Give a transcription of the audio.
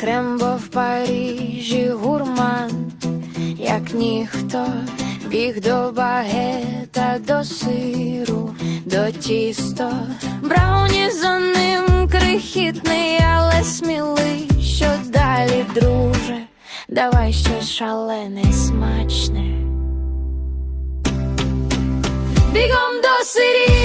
Крембо в Парижі гурман, як ніхто біг до багета, до сиру, до тісто, брауні за ним крихітний, але смілий, що далі, друже, давай щось шалене, смачне. Бігом до сирі.